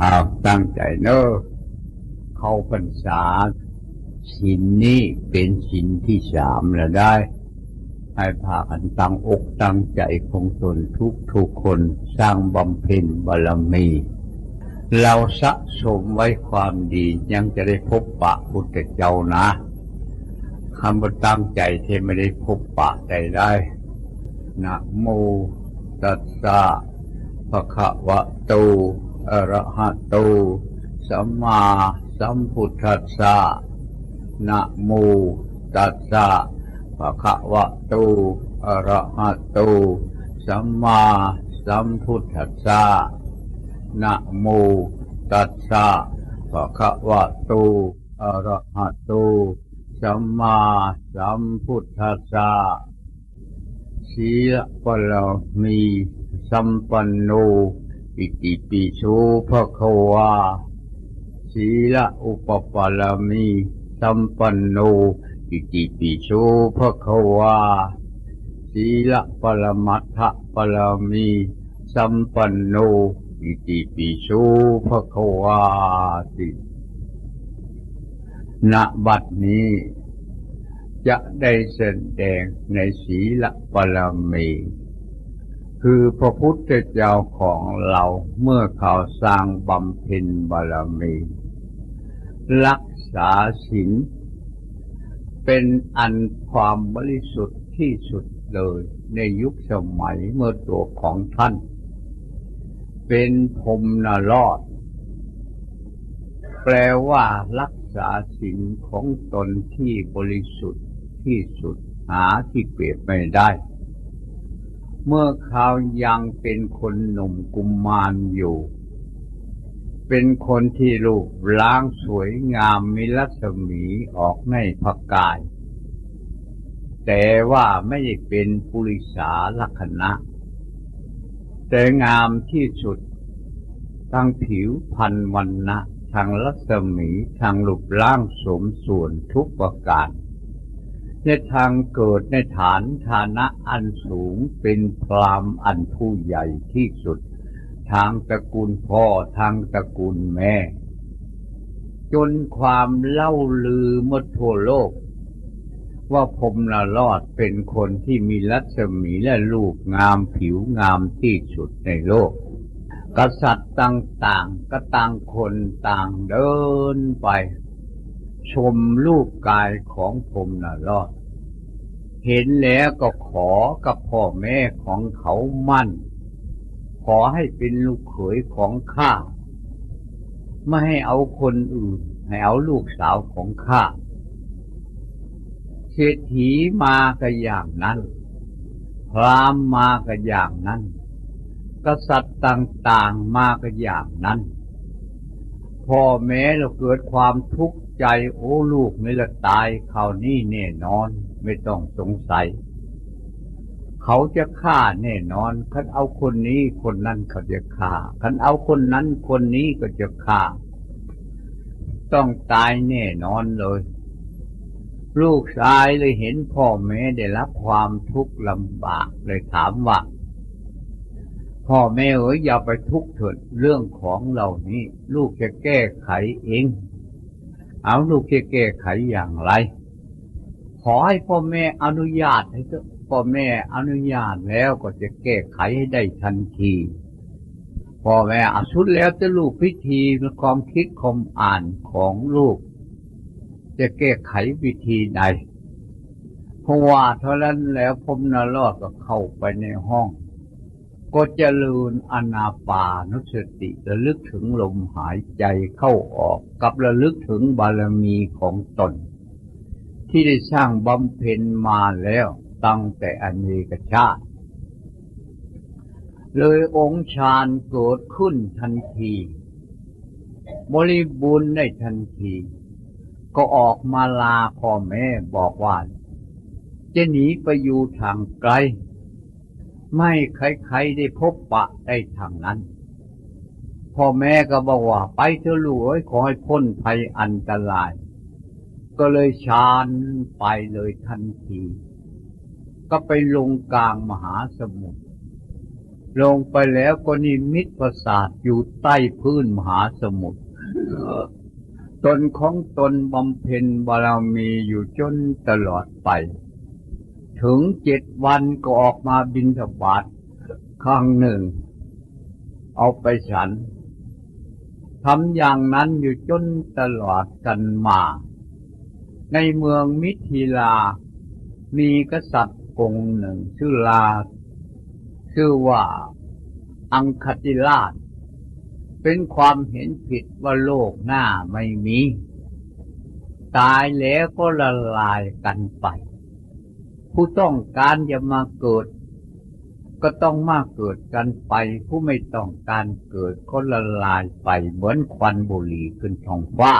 อ้าวตั้งใจเนอะเข้าพรรษาสินนี้เป็นสินที่สามแล้วได้ ให้พากันตั้งอกตั้งใจของตนทุกทุกคนสร้างบำเพ็ญบารมี เราสะสมไว้ความดียังจะได้พบปะพุทธเจ้านะคำว่าตั้งใจที่ไม่ได้พบปะใดได้นะโมตัสสะภะคะวะโต อะระหะโตสัมมาสัมพุทธัสสะนะโมตัสสะภะคะวะโตอะระหะโตสัมมาสัมพุทธัสสะนะโมตัสสะภะคะวะโตอะระหะโตสัมมาสัมพุทธัสสะศีลปรมีสัมปันโน อิติปิโสภะคะวาศีละอุปปารมีสัมปันโน อิติปิโสภะคะวาศีละปรมัตถปรมีสัมปันโน อิติปิโสภะคะวาติณบัดนี้จะได้แสดงในศีลปรมี คือพระพุทธเจ้าของเราเมื่อเขาสร้างบำเพ็ญบารมี รักษาศีลเป็นอันความบริสุทธิ์ที่สุดเลยในยุคสมัยเมื่อตัวของท่าน เป็นพรมนรอด แปลว่ารักษาศีลของตนที่บริสุทธิ์ที่สุดหาที่เปรียบไม่ได้ เมื่อเขายังเป็นคนหนุ่มกุมมารอยู่ เป็นคนที่รูปร่างสวยงามมีรัศมีออกในพระกาย แต่ว่าไม่ได้เป็นปุริสาลักษณะ แต่งามที่สุดทั้งผิวพันวันนะทางรัศมีทางรูปร่างสมส่วนทุกประการ ในทางเกิดในฐานฐานะอันสูงเป็นพรามอันผู้ใหญ่ที่สุด ทางตระกูลพ่อทางตระกูลแม่ จนความเล่าลือมดทั่วโลก ว่าพรมนรอดเป็นคนที่มีรัศมีและลูกงามผิวงามที่สุดในโลก กษัตริย์ต่างๆ ก็ต่างคนต่างเดินไปชมรูปกายของพมนรอด เห็นแล้วก็ขอกับพ่อแม่ของเขามั่น ขอให้เป็นลูกเขยของข้า ไม่ให้เอาคนอื่น ให้เอาลูกสาวของข้าเศรษฐีมาก็อย่างนั้น พรามมาก็อย่างนั้น กษัตริย์ต่างๆมาก็อย่างนั้นพ่อแม่เราเกิดความทุกข์ใจโอ้ลูกนี่ละตายเขาวนี่แน่นอน ไม่ต้องสงสัย เขาจะฆ่าแน่นอนคันเอาคนนี้คนนั้นเขาจะฆ่าคันเอาคนนั้นคนนี้ก็จะฆ่า ต้องตายแน่นอนเลย ลูกชายเลยเห็นพ่อแม่ได้รับความทุกข์ลำบากเลยถามว่าพ่อแม่เอ๋ยอย่าไปทุกข์เถิดเรื่องของเหล่านี้ ลูกจะแก้ไขเอง เอาลูกจะแก้ไขอย่างไร อให้พ่อแม่อนุญาตให้เถอะพ่อแม่อนุญาตแล้วก็จะแก้ไขให้ได้ทันทีพ่อแม่อาสุดแล้วจะลูกพิธีความคิดความอ่านของลูก จะแก้ไขวิธีใดเพราะว่าเท่านั้นแล้วพมนรอดก็เข้าไปในห้อง ก็เจริญอนาปานุสติระลึกถึงลมหายใจเข้าออกกับระลึกถึงบารมีของตน ที่ได้สร้างบำเพ็ญมาแล้วตั้งแต่อเนกชาติ เลยองค์ฌานเกิดขึ้นทันที บริบูรณ์ได้ทันที ก็ออกมาลาพ่อแม่บอกว่า จะหนีไปอยู่ทางไกล ไม่ใครๆได้พบปะได้ทางนั้นพ่อแม่ก็บอกว่าไปเถอะลูกขอให้พ้นภัยอันตราย ก็เลยชานไปเลยทันที ก็ไปลงกลางมหาสมุทรลงไปแล้วก็นิมิตประสาทอยู่ใต้พื้นมหาสมุทรตนของตนบำเพ็ญบารมีอยู่จนตลอดไป ถึงเจ็ดวันก็ออกมาบินทบาทครั้งหนึ่ง เอาไปฉันทำอย่างนั้นอยู่จนตลอดกันมา ในเมืองมิถิลา มีกษัตริย์องค์หนึ่งชื่อลา ชื่อว่าอังคติราช เป็นความเห็นผิดว่าโลกหน้าไม่มี ตายแล้วก็ละลายกันไป ผู้ต้องการจะมาเกิด ก็ต้องมาเกิดกันไป ผู้ไม่ต้องการเกิดก็ละลายไปเหมือนควันบุหรี่ขึ้นท้องฟ้า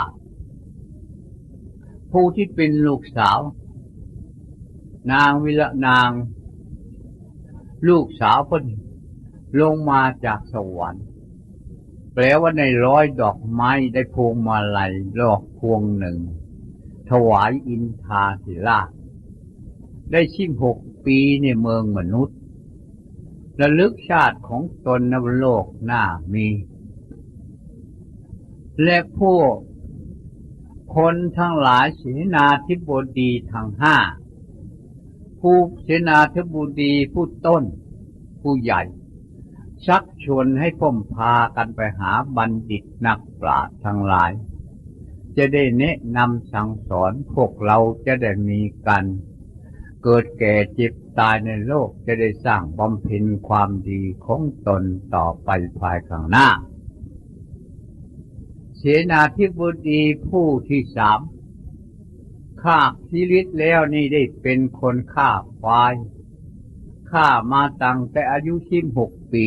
ผู้ที่เป็นลูกสาว นางวิละนาง ลูกสาวพิ่นลงมาจากสวรรค์ แปลว่าในร้อยดอกไม้ได้พวงมาลัยดอกพวงหนึ่ง ถวายอินทาศิลาชได้ชิมหกปีในเมืองมนุษย์ระลึกชาติของตนในโลกหน้ามี และพวก คนทั้งหลายเสนาธิบดีทั้งห้า ผู้เสนาธิบดีผู้ต้น ผู้ใหญ่ ชักชวนให้พ่มพากันไปหาบัณฑิตนักปราชญ์ทั้งหลาย จะได้แนะนำสั่งสอนพวกเราจะได้มีกัน เกิดแก่เจ็บตายในโลกจะได้สร้างบำเพ็ญความดีของตนต่อไปภายข้างหน้า เสนาธิบดีผู้ที่สามข้าชีวิตแล้วนี่ได้เป็นคนฆ่าควายฆ่ามาตั้งแต่อายุสิบหกปี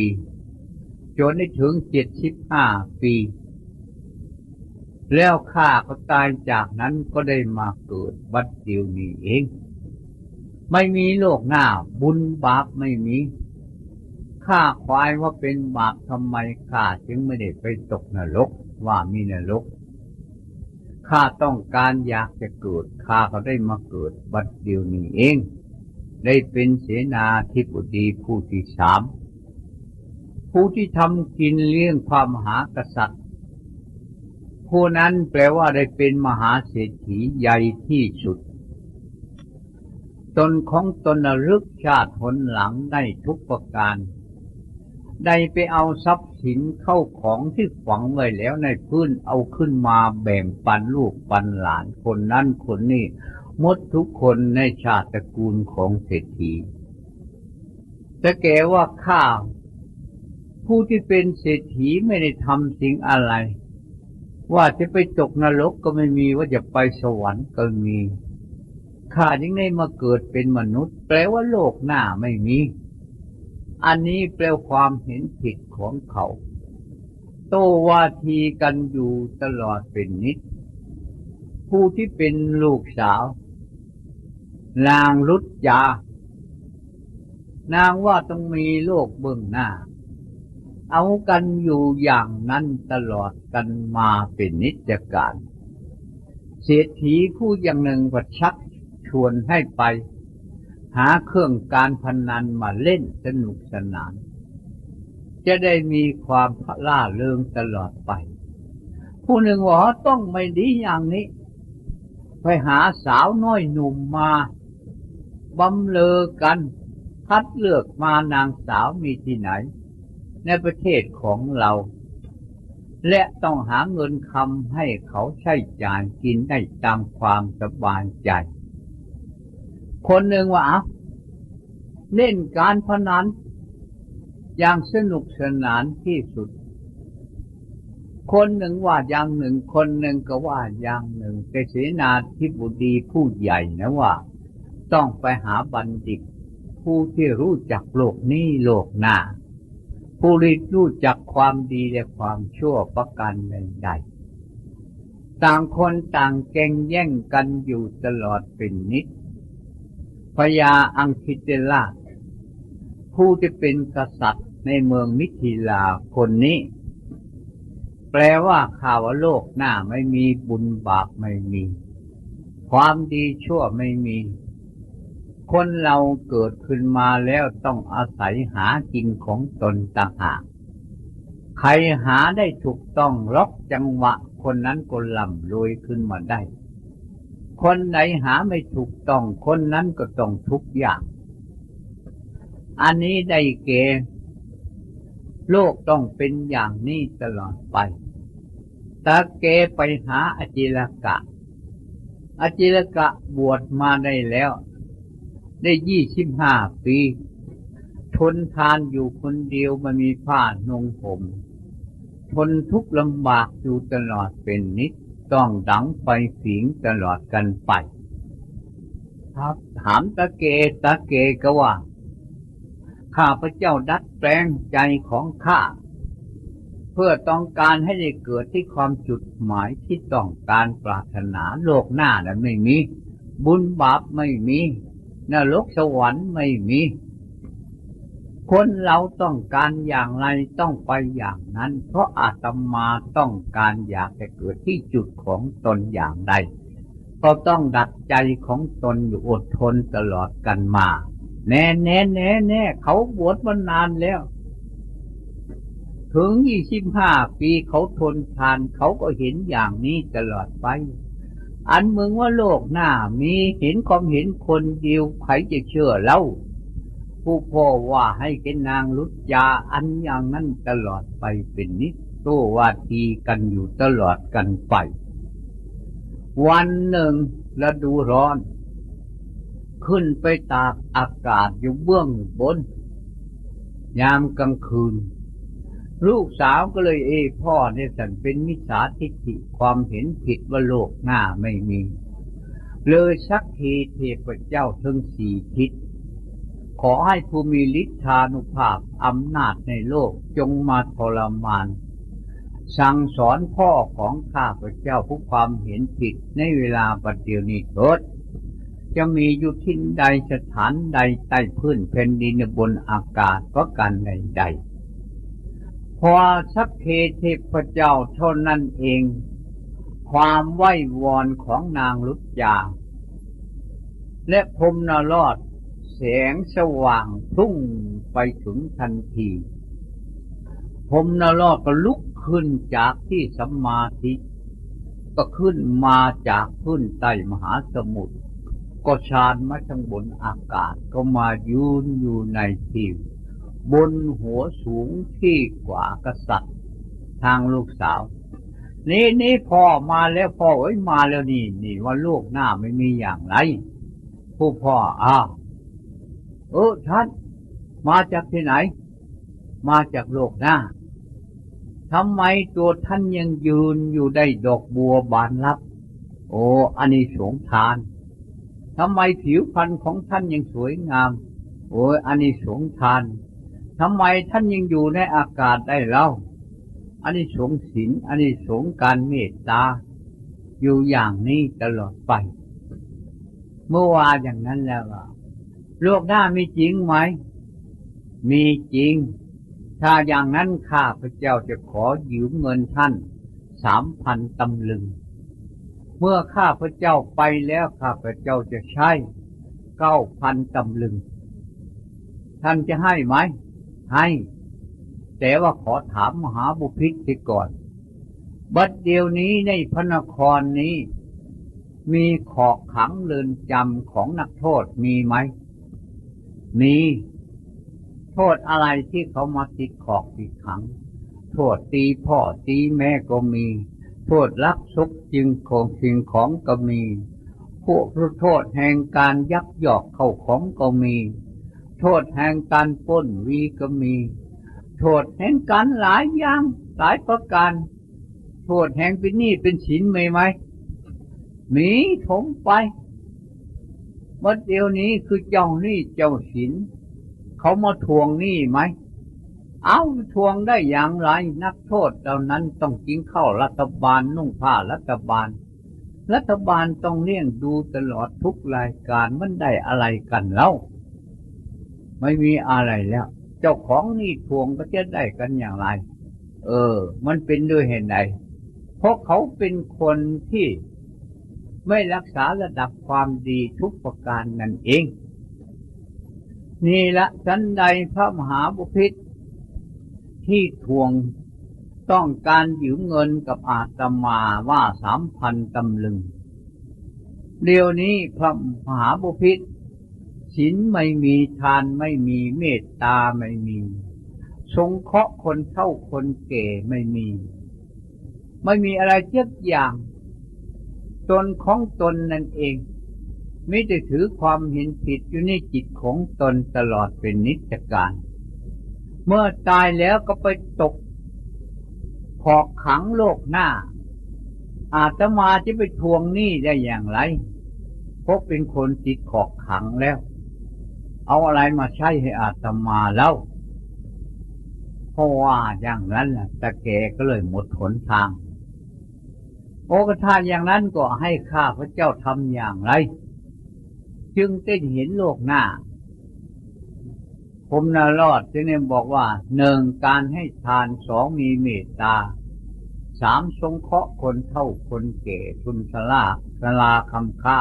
จนได้ถึงเจ็ดสิบห้าปี แล้วข้าก็ตายจากนั้นก็ได้มาเกิดบัดเดียวนี้เอง ไม่มีโลกหน้าบุญบาปไม่มีข้าควายว่าเป็นบาปทำไมข้าจึงไม่ได้ไปตกนรก ว่ามีนรก ข้าต้องการอยากจะเกิด ข้าก็ได้มาเกิดบัดเดียวนี้เอง ได้เป็นเสนาธิบดีผู้ที่สาม ผู้ที่ทำกินเลี้ยงความมหากษัตริย์ ผู้นั้นแปลว่าได้เป็นมหาเศรษฐีใหญ่ที่สุด ตนของตนระลึกชาติผลหลังได้ทุกประการ ได้ไปเอาทรัพย์สินเข้าของที่ฝังไว้แล้วในพื้นเอาขึ้นมาแบ่งปันลูกปันหลานคนนั้นคนนี้มดทุกคนในชาติตระกูลของเศรษฐีแต่แกว่าข้าผู้ที่เป็นเศรษฐีไม่ได้ทำสิ่งอะไร ว่าจะไปตกนรกก็ไม่มีว่าจะไปสวรรค์ก็มีข้ายังได้มาเกิดเป็นมนุษย์ แปลว่าโลกหน้าไม่มี อันนี้แปลความเห็นผิดของเขา โตวาทีกันอยู่ตลอดเป็นนิด ผู้ที่เป็นลูกสาว นางรุจยานางว่าต้องมีโลกเบื้องหน้า เอากันอยู่อย่างนั้นตลอดกันมาเป็นนิจการ เศรษฐีผู้อย่างหนึ่งก็ชักชวนให้ไป หาเครื่องการพนนันมาเล่นสนุกสนาน จะได้มีความพล่าเริงตลอดไป ผู้หนึ่งว่าต้องไม่ดีอย่างนี้ ไปหาสาวน้อยหนุ่มมาบำเลอกันคัดเลือกมานางสาวมีที่ไหน ในประเทศของเรา และต้องหาเงินคำให้เขาใช้จ่ายกินได้ตามความสบายใจ คนหนึ่งว่าเล่นการพนันอย่างสนุกสนานที่สุด คนหนึ่งว่าอย่างหนึ่ง คนหนึ่งก็ว่าอย่างหนึ่งแต่เสนาธิบดีผู้ใหญ่นะว่า ต้องไปหาบัณฑิต ผู้ที่รู้จักโลกนี้โลกหน้าผู้ที่รู้จักความดีและความชั่วประการใดๆต่างคนต่างแก่งแย่งกันอยู่ตลอดเป็นนิด พญาอังคิเตลาผู้ที่เป็นกษัตริย์ในเมืองมิถิลาคนนี้ แปลว่าข่าวโลกหน้าไม่มีบุญบาปไม่มี ความดีชั่วไม่มีคคนเราเกิดขึ้นมาแล้วต้องอาศัยหากินของตนต่างหากใครหาได้ถูกต้องล็อกจังหวะ คนนั้นก็ล่ำรวยขึ้นมาได้ คนไหนหาไม่ถูกต้องคนนั้นก็ต้องทุกอย่าง อันนี้ได้เกโลกต้องเป็นอย่างนี้ตลอดไปตาเกไปหาอจิรกะ อจิรกะบวชมาได้แล้ว ได้ยี่สิบห้าปี ทนทานอยู่คนเดียวมันมีผ้านงผม ทนทุกข์ลำบากอยู่ตลอดเป็นนิด ต้องดังไฟสิงตลอดกันไปครับถามตะเกตะเกก็ว่า ข้าพระเจ้าดัดแปลงใจของข้า เพื่อต้องการให้ได้เกิดที่ความจุดหมายที่ต้องการปรารถนาโลกหน้านั้นไม่มี บุญบาปไม่มีนรกสวรรค์ไม่มี คนเราต้องการอย่างไรต้องไปอย่างนั้น เพราะอาตมาต้องการอยากจะเกิดที่จุดของตนอย่างใด ก็ต้องดัดใจของตนอยู่อดทนตลอดกันมา แน่แน่แน่แน่เขาบวชมานานแล้ว ถึงยี่สิบห้าปีเขาทนทานเขาก็เห็นอย่างนี้ตลอดไป อันมึงว่าโลกหน้ามีเห็นความเห็นคนเดียวใครจะเชื่อเล่า ผู้พ่อว่าให้เป็นนางลุจยาอันอย่างนั้นตลอดไปเป็นนิสโตวาทีกันอยู่ตลอดกันไป วันหนึ่งฤดูร้อน ขึ้นไปตากอากาศอยู่เบื้องบน ยามกลางคืน ลูกสาวก็เลยเอพ่อเนี่ยสันเป็นมิจฉาทิฏฐิความเห็นผิดว่าโลกหน้าไม่มี เลยชักทีเทพเจ้าทั้งสี่ทิศ ขอให้ภูมิฤทธานุภาพอำนาจในโลกจงมาทรมาน สั่งสอนพ่อของข้าพเจ้าผู้ความเห็นผิดในเวลาปฏิเดียวนี้ทดจะมีอยู่ที่ใดสถานใดใต้พื้นแผ่นดินบนอากาศก็การใดใดพอสักเคเทพเจ้าเท่านั้นเอง ความไหววอนของนางลุจยาและพรมนรอด สงสว่างพุ่งไปถึงทันทีพรมนรอดก็ลุกขึ้นจากที่สมาธิก็ขึ้นมาจากพื้นใต้มหาสมุทรก็ชานมาทางบนอากาศก็มายืนอยู่ในที่บนหัวสูงที่กว่ากษัตริย์ ทางลูกสาว นี่นี่พ่อมาแล้วพ่อเอ้ยมาแล้วนี่ นี่ว่าลูกหน้าไม่มีอย่างไร ผู้พ่ออ้าว เออท่านมาจากที่ไหน มาจากโลกหน้าทำไมตัวท่านยังยืนอยู่ได้ดอกบัวบานรับ โอ้อันนี้สงทานทำไมผิวพรรณของท่านยังสวยงาม โอ้ยอันนี้สงทานทำไมท่านยังอยู่ในอากาศได้เล่าอันนี้สงศีลอันนี้สงการเมตตา อยู่อย่างนี้ตลอดไป เมื่อวานอย่างนั้นแล้ว โลกหน้ามีจริงไหม มีจริง ถ้าอย่างนั้นข้าพระเจ้าจะขอยืมเงินท่านสามพันตำลึง เมื่อข้าพระเจ้าไปแล้วข้าพระเจ้าจะใช้เก้าพันตำลึง ท่านจะให้ไหม ให้ แต่ว่าขอถามมหาบุพิตสิก่อน บัดเดียวนี้ในพระนครนี้ มีขอกขังเรือนจำของนักโทษมีไหม มีโทษอะไรที่เขามาติดขอกติดขัง โทษตีพ่อตีแม่ก็มี โทษลักซุกจึงของสิ่งของก็มี พวกโทษแห่งการยักยอกเข้าของก็มี โทษแห่งการป้นวีก็มี โทษแห่งการหลายอย่างหลายประการ โทษแห่งเป็นหนี้เป็นสินไหมไหมมีถมไป เมื่อเดียวนี้คือเจ้าหนี้เจ้าสินเขามาทวงหนี้ไหม เอาทวงได้อย่างไรนักโทษเหล่านั้นต้องกินข้าวรัฐบาลนุ่งผ้ารัฐบาล รัฐบาลต้องเลี้ยงดูตลอดทุกรายการมันได้อะไรกันเล่าไม่มีอะไรแล้ว เจ้าของนี่ทวงก็จะได้กันอย่างไร เออ มันเป็นด้วยเหตุใดเพราะเขาเป็นคนที่ ไม่รักษาระดับความดีทุกประการนั่นเอง นี่ละฉันใดพระมหาบุพิตที่ทวงต้องการยืมเงินกับอาตมาว่าสามพันตำลึง เดี๋ยวนี้พระมหาบุพิตศีลไม่มีทานไม่มีเมตตาไม่มี สงเคราะห์คนเฒ่าคนแก่ไม่มี ไม่มีอะไรเจ็กอย่าง ตนของตนนั่นเองไม่ได้ถือความเห็นผิดอยู่ในจิตของตนตลอดเป็นนิจการ เมื่อตายแล้วก็ไปตกขอกขังโลกหน้า อาตมาจะไปทวงหนี้ได้อย่างไรเพราะเป็นคนติดขอกขังแล้ว เอาอะไรมาใช้ให้อาตมาเล่าเพราะว่าอย่างนั้นแหละตะแกก็เลยหมดหนทาง โอกระทาอย่างนั้นก็ให้ข้าพระเจ้าทำอย่างไร จึงได้เห็นโลกหน้า ผมนารอดจึงได้บอกว่าหนึ่งการให้ทานสองมีเมตตาสามสงเคราะห์คนเท่าคนแก่ทุนสลาสลาคำค่า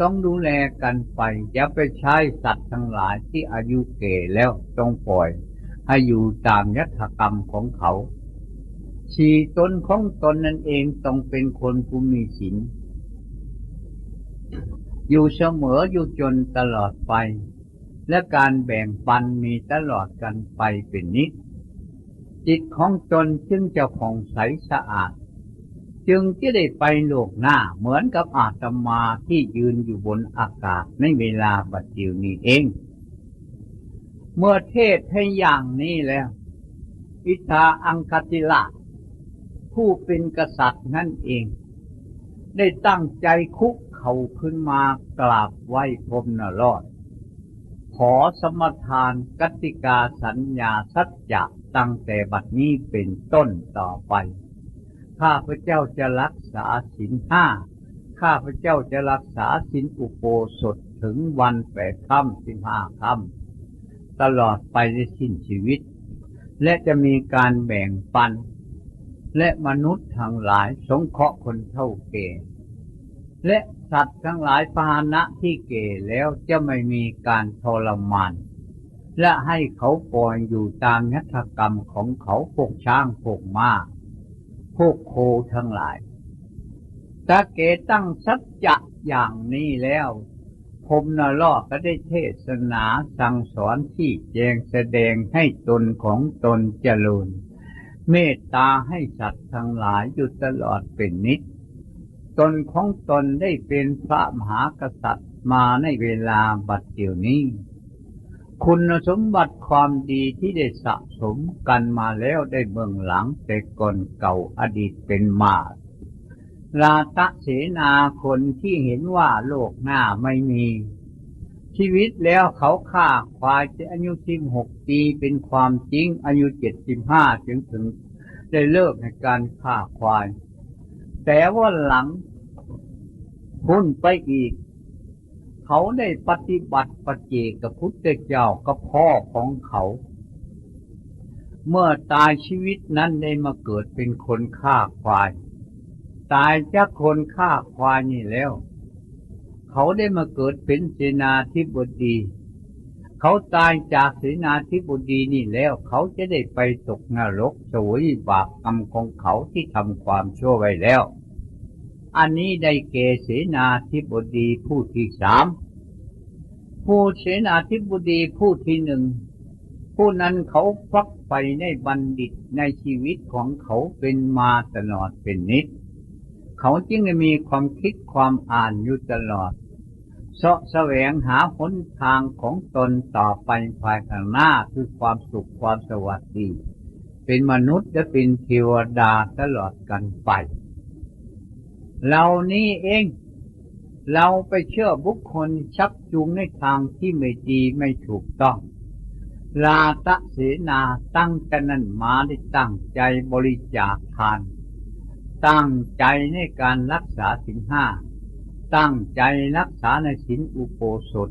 ต้องดูแลกันไป อย่าไปใช้สัตว์ทั้งหลายที่อายุเก่แล้วต้องปล่อย ให้อยู่ตามยัตกรรมของเขา ชีตนของตนนั่นเองต้องเป็นคนผู้มีศีลอยู่เสมออยู่จนตลอดไป และการแบ่งปันมีตลอดกันไปเป็นนิด จิตของตนจึงจะผ่องใสสะอาด จึงจะได้ไปโลกหน้าเหมือนกับอาตมาที่ยืนอยู่บนอากาศในเวลาบัดเดียวนี้เอง เมื่อเทศให้อย่างนี้แล้ว อิทาอังคติละ ผู้เป็นกษัตริย์นั่นเอง ได้ตั้งใจคุกเข่าขึ้นมากราบไหว้พรมนรอด ขอสมทานกติกาสัญญาสัจจะตั้งแต่บัดนี้เป็นต้นต่อไป ข้าพระเจ้าจะรักษาศีลห้า ข้าพระเจ้าจะรักษาศีลอุโบสถถึงวันแปดค่ำสิบห้าค่ำตลอดไปในสิ้นชีวิต และจะมีการแบ่งปัน และมนุษย์ทั้งหลายสงเคราะห์คนเท่าเก่ และสัตว์ทั้งหลายพาหนะที่เก่แล้วจะไม่มีการทรมานและให้เขาปล่อยอยู่ตามยัตกรรมของเขาพวกช้างพวกม้าพวกโคทั้งหลายตาเกตั้งสัจจะอย่างนี้แล้วผมนรอกก็ได้เทศนาสั่งสอนที่แจงแสดงให้ตนของตนเจริญ เมตตาให้สัตว์ทั้งหลายอยู่ตลอดเป็นนิดตนของตนได้เป็นพระมหากษัตริย์มาในเวลาบัดเดี๋ยวนี้ คุณสมบัติความดีที่ได้สะสมกันมาแล้วได้เบื้องหลังแต่ก่อนเก่าอดีตเป็นมาลาตะเสนาคนที่เห็นว่าโลกหน้าไม่มี ชีวิตแล้วเขาฆ่าควายจะอายุสิบหกปีเป็นความจริง อายุเจ็ดสิบห้าถึงถึงได้เลิกในการฆ่าควาย แต่ว่าหลังพุ่นไปอีก เขาได้ปฏิบัติปฏิเจกับพุทธเจ้ากับพ่อของเขา เมื่อตายชีวิตนั้นได้มาเกิดเป็นคนฆ่าควาย ตายจากคนฆ่าควายนี่แล้ว เขาได้มาเกิดเป็นเสนาธิบดี เขาตายจากเสนาธิบดีนี่แล้วเขาจะได้ไปตกนรกสวยบาปกรรมของเขาที่ทำความชั่วไว้แล้ว อันนี้ได้เกเสนาธิบดีผู้ที่สามผู้เสนาธิบดีผู้ที่หนึ่งผู้นั้นเขาฟักไปในบัณฑิตในชีวิตของเขาเป็นมาตลอดเป็นนิด เขาจึงมีความคิดความอ่านอยู่ตลอด เสาะแสวงหาหนทางของตนต่อไปภายข้างหน้าคือความสุขความสวัสดี เป็นมนุษย์และเป็นเทวดาตลอดกันไปเรานี้เอง เราไปเชื่อบุคคลชักจูงในทางที่ไม่ดีไม่ถูกต้องลาตะเสนาตั้งแต่นั้นมาได้ตั้งใจบริจาคทาน ตั้งใจในการรักษาสินห้า ตั้งใจรักษาในสินอุโปสถ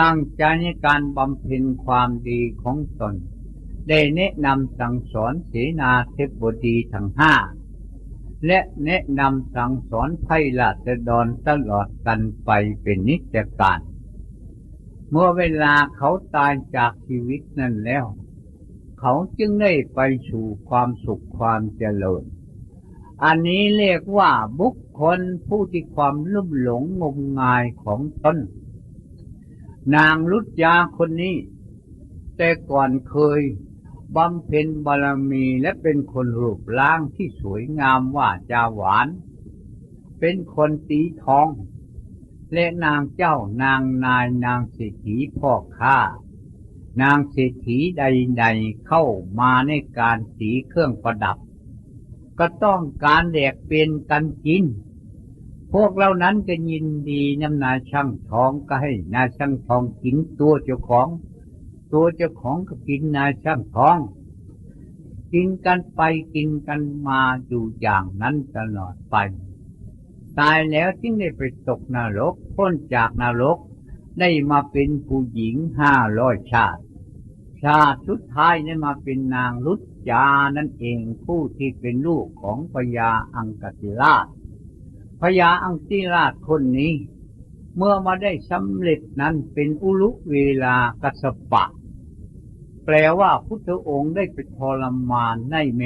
ตั้งใจในการบำเพ็ญความดีของตน ได้แนะนำสั่งสอนเสนาเทพบดีทั้งห้า และแนะนำสั่งสอนไพราชดรตลอดกันไปเป็นนิจการ เมื่อเวลาเขาตายจากชีวิตนั่นแล้ว เขาจึงได้ไปสู่ความสุขความเจริญอันนี้เรียกว่าบุค คลผู้ที่ความลุ่มหลงงมงายของตนนางรุจยาคนนี้ แต่ก่อนเคยบำเพ็ญบารมีและเป็นคนรูปร่างที่สวยงามว่าจาหวาน เป็นคนตีทอง และนางเจ้านางนายนางเศรษฐีพ่อค้านางเศรษฐีใดๆเข้ามาในการสีเครื่องประดับ ก็ต้องการแดกเป็นกันกิน พวกเรานั้นก็ยินดีน้ำนาช่างทองก็ให้นาช่างทองกินตัวเจ้าของ ตัวเจ้าของก็กินนาช่างทอง กินกันไปกินกันมาอยู่อย่างนั้นตลอดไป ตายแล้วจึงได้ไปตกนรกพ้นจากนรกได้มาเป็นผู้หญิงห้าร้อยชาติ ชาติสุดท้ายได้มาเป็นนางรุจยานั่นเองผู้ที่เป็นลูกของพญาอังกติราช พญาอังติราชคนนี้ เมื่อมาได้สำเร็จนั้นเป็นอุลุเวลากัสปะ แปลว่าพุทธองค์ได้ไปทรมานในเม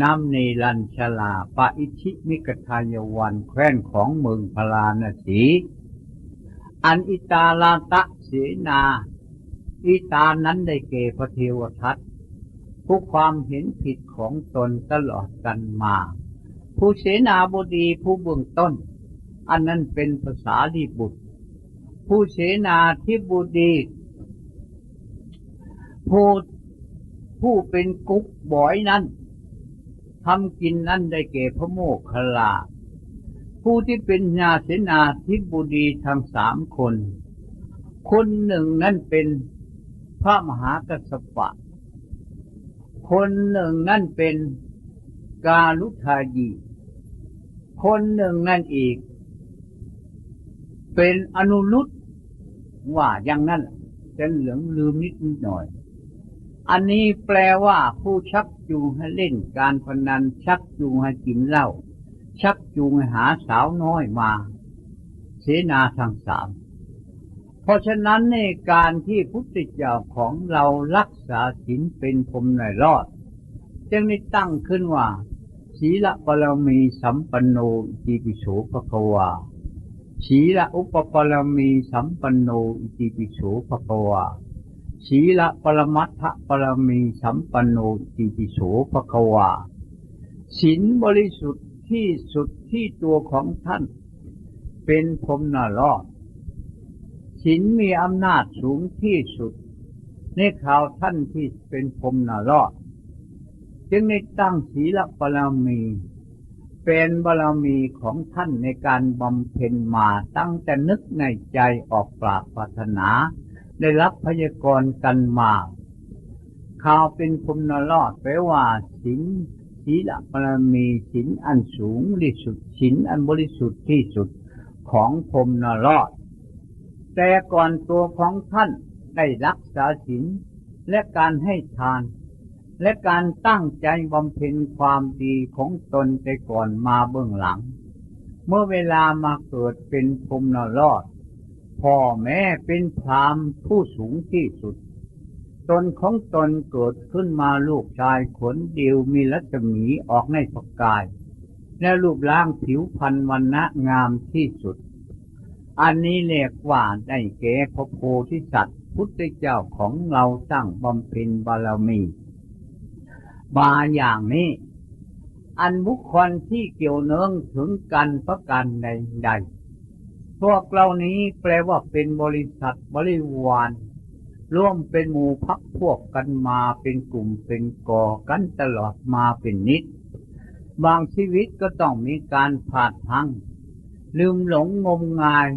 น้ำเนรัญชลาปะอิชิมิกทายวันแคว้นของเมืองพาราณสีอันอิตาลาตะเสนา อิตานั้นได้เกพระเทวทัตผู้ความเห็นผิดของตนตลอดกันมา ผู้เสนาบดีผู้เบื้องต้น อันนั้นเป็นภาษาลีบุตร ผู้เสนาธิบดีผู้ผู้เป็นกุ๊กบอยนั้นทำกินนั้นได้แก่พระโมคคลลา ผู้ที่เป็นญาเสนาธิบดีทั้งสามคน คนหนึ่งนั่นเป็นพระมหากัสสปะ คนหนึ่งนั่นเป็นกาลุทายี คนหนึ่งนั่นอีก เป็นอนุรุตว่าอย่างนั้นจะเหลืองลืมนิดหน่อย อันนี้แปลว่าผู้ชักจูงให้เล่นการพนันชักจูงให้กินเหล้าชักจูงให้หาสาวน้อยมา เสนาทั้งสามเพราะฉะนั้นในการที่พุทธเจ้าของเรารักษาศีลเป็นพรมในรอด จึงได้ตั้งขึ้นว่า ศีลปรมีสัมปันโนอิติปิโสภควาศีลอุปปรมีสัมปันโนอิติปิโสภควาศีลปรมัตถปรมีสัมปันโนอิติปิโสภควาศีลบริสุทธิ์ที่สุดที่ตัวของท่าน เป็นพรมนรอดศีลมีอำนาจสูงที่สุดในข่าวท่านที่เป็นพรมนรอด จึงได้ตั้งศีลบารมี เป็นบารมีของท่านในการบำเพ็ญมาตั้งแต่นึกในใจออกปรากปรารถนา ได้รับพยากรณ์กันมาข่าวเป็นพรมนรอดแปลว่าศีลศีลบารมีศีลอันสูงที่สุดศีลอันบริสุทธิ์ที่สุดของพรมนรอด แต่ก่อนตัวของท่านได้รักษาศีลและการให้ทาน และการตั้งใจบำเพ็ญความดีของตนแต่ก่อนมาเบื้องหลัง เมื่อเวลามาเกิดเป็นพรมนรอดพ่อแม่เป็นพรามผู้สูงที่สุด ตนของตนเกิดขึ้นมาลูกชายขนเดียวมีรัศมีออกในปกาย และรูปร่างผิวพรรณวันณะงามที่สุด อันนี้เรียกว่าได้แก่พระโพธิสัตว์พุทธเจ้าของเราสร้างบำเพ็ญบารมี บาอย่างนี้ อันบุคคลที่เกี่ยวเนื่องถึงกันประการใดๆพวกเรานี้แปลว่าเป็นบริษัทบริวารร่วมเป็นหมู่พักพวกกันมาเป็นกลุ่มเป็นก่อกันตลอดมาเป็นนิด บางชีวิตก็ต้องมีการผ่าดพัง ลืมหลงงมงาย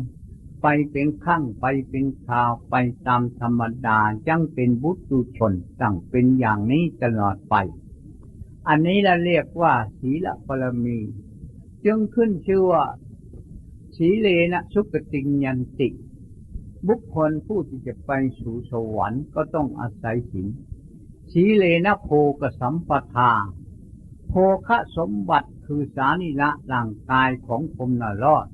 ไปเป็นข้างไปเป็นข่าวไปตามธรรมดาจังเป็นบุตรชนตั้งเป็นอย่างนี้ตลอดไป อันนี้เราเรียกว่าศีลปรมี จึงขึ้นชื่อว่าศีเลนะสุกติงยันติ บุคคลผู้ที่จะไปสู่สวรรค์ก็ต้องอาศัยศีลศีเลนะโภกสัมปทาโภคะสมบัติคือสานิละร่างกายของพมนรอด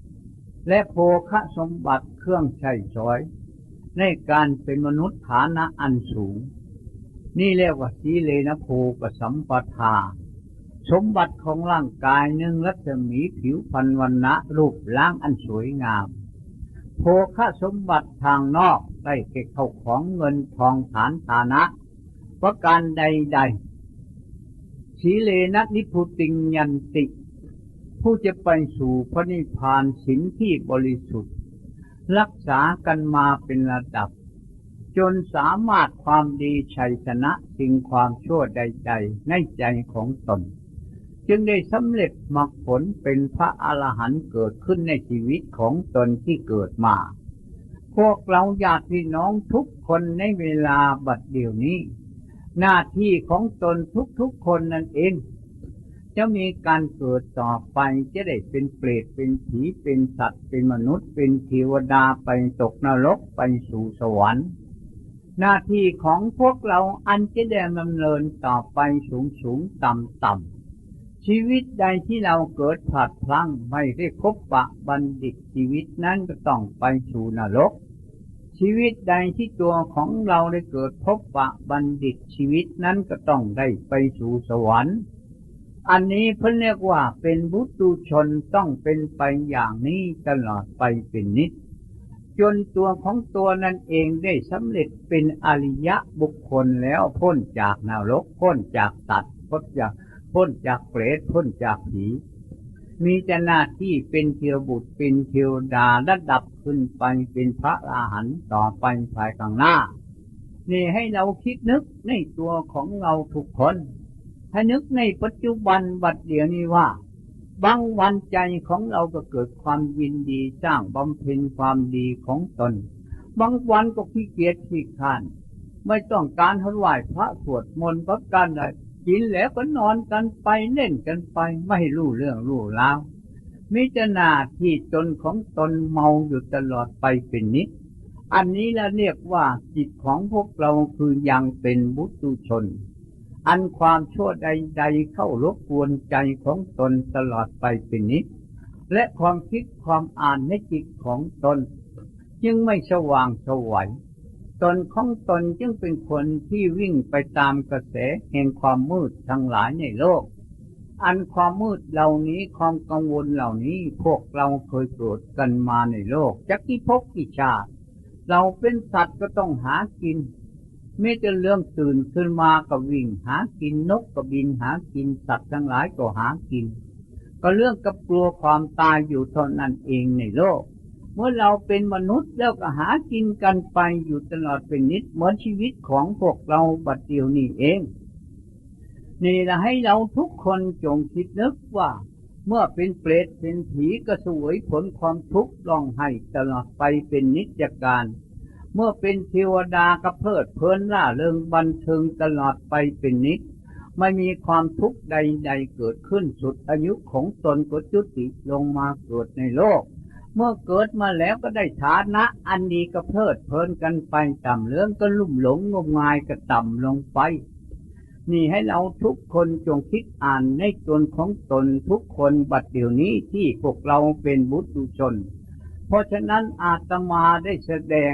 และโภคะสมบัติเครื่องใช้สอย ในการเป็นมนุษย์ฐานะอันสูง นี่เรียกว่าสีเลนะโภกสัมปทา สมบัติของร่างกายหนึ่งรัศมีผิวพรรณวันนะรูปร่างอันสวยงาม โภคสมบัติทางนอกได้เก็บเข้าของเงินทองฐานฐานะประการใดๆสีเลนะนิพุติงยันติ ผู้จะไปสู่พระนิพพานสินที่บริสุทธิ์ รักษากันมาเป็นระดับ จนสามารถความดีชัยชนะสิ่งความชั่วใดๆในใจของตน จึงได้สำเร็จมรรคผลเป็นพระอรหันต์เกิดขึ้นในชีวิตของตนที่เกิดมา พวกเราญาติพี่น้องทุกคนในเวลาบัดเดี๋ยวนี้ หน้าที่ของตนทุกๆคนนั่นเอง จะมีการเกิดต่อไปจะได้เป็นเปรตเป็นผีเป็นสัตว์ เป็นมนุษย์ เป็นเทวดาไปตกนรกไปสู่สวรรค์ หน้าที่ของพวกเราอันจะได้ดำเนินต่อไปสูงสูงต่ำต่ำชีวิตใดที่เราเกิดผลัดพลั้งไม่ได้พบปะบัณฑิตชีวิตนั้นก็ต้องไปสู่นรก ชีวิตใดที่ตัวของเราได้เกิดพบปะบัณฑิตชีวิตนั้นก็ต้องได้ไปสู่สวรรค์ อันนี้เพิ่นเรียกว่าเป็นบุตุชนต้องเป็นไปอย่างนี้ตลอดไปเป็นนิด จนตัวของตัวนั่นเองได้สำเร็จเป็นอริยะบุคคลแล้วพ้นจากนรกพ้นจากสัตว์พ้นจากพ้นจากเปรตพ้นจากผีมีแต่หน้าที่เป็นเทวบุตรเป็นเทวดาระดับขึ้นไปเป็นพระอรหันต์ต่อไปภายข้างหน้า นี่ให้เราคิดนึกในตัวของเราทุกคน ให้นึกในปัจจุบันบัดเดี๋ยวนี้ว่า บางวันใจของเราก็เกิดความยินดีสร้างบำเพ็ญความดีของตน บางวันก็ขี้เกียจขี้ขาน ไม่ต้องการถวายพระสวดมนต์ประการใดกินแล้วก็นอนกันไปเล่นกันไปไม่รู้เรื่องรู้ราวมิจนาที่ตนของตนเมาอยู่ตลอดไปเป็นนิด อันนี้ละเรียกว่าจิตของพวกเราคือยังเป็นบุตุชน อันความชั่วใดๆเข้ารบกวนใจของตนตลอดไปเป็นนิดและความคิดความอ่านในจิตของตน จึงไม่สว่างสวัยตนของตนจึงเป็นคนที่วิ่งไปตามกระแสแห่งความมืดทั้งหลายในโลก อันความมืดเหล่านี้ความกังวลเหล่านี้พวกเราเคยเกิดกันมาในโลกจักกี่ภพกี่ชาติ เราเป็นสัตว์ก็ต้องหากิน ไม่จะเรื่องตื่นขึ้นมาก็วิ่งหากินนกก็บินหากินสัตว์ทั้งหลายก็หากิน ก็เรื่องกับกลัวความตายอยู่เท่านั้นเองในโลก เมื่อเราเป็นมนุษย์แล้วก็หากินกันไปอยู่ตลอดเป็นนิดเหมือนชีวิตของพวกเราบัดเดียวนี่เอง นี่ละให้เราทุกคนจงคิดนึกว่าเมื่อเป็นเปรตเป็นผีก็สวยผลความทุกข์ร้องไห้ตลอดไปเป็นนิจการ เมื่อเป็นเทวดาก็เพิดเพลินล่าเริงบันเทิงตลอดไปเป็นนิจไม่มีความทุกข์ใดๆเกิดขึ้นสุดอายุของตนก็จุติลงมาเกิดในโลก เมื่อเกิดมาแล้วก็ได้ฐานะอันดีก็เพิดเพลินกันไปต่ำเรื่องก็ลุ่มหลงงมงายก็ต่ำลงไปนี่ให้เราทุกคนจงคิดอ่านในตนของตนทุกคนบัดเดี๋ยวนี้ที่พวกเราเป็นบุตรชน เพราะฉะนั้นอาตมาได้แสดง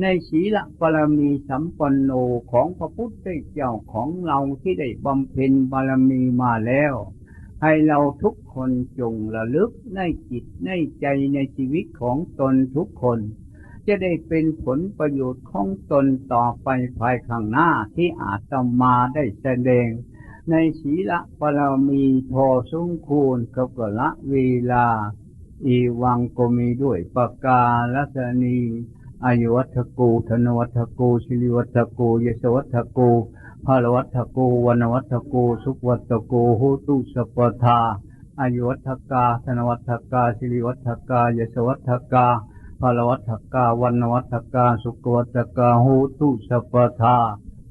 ในศีลบารมีสัมปันโนของพระพุทธเจ้าของเราที่ได้บำเพ็ญบารมีมาแล้ว ให้เราทุกคนจงระลึกในจิตในใจในชีวิตของตนทุกคน จะได้เป็นผลประโยชน์ของตนต่อไปภายข้างหน้าที่อาตมาได้แสดง ในศีลบารมีพอสมควรกับกละเวลา อีวังก็มีด้วยประกาศนี อายุวัฒโกธนวัฒโกศิริวัฒโกยศวัฒโกภารวัฒโกวนวัฒโกสุขวัฒโกโหตุสปทาอายุวัฒกา ธนวัฒกาศิริวัฒกาเยศวัฒกาภารวัฒกาวันวัฒกา สุขวัฒกาโหตุสปทา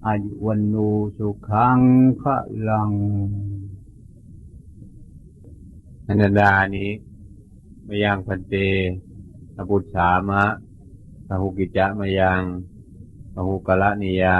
อายุวันโนสุขังพระลังอนันดานี้มายังพันเตอบุตรสามะ พหุกิจจะมายังพหุกละนิยา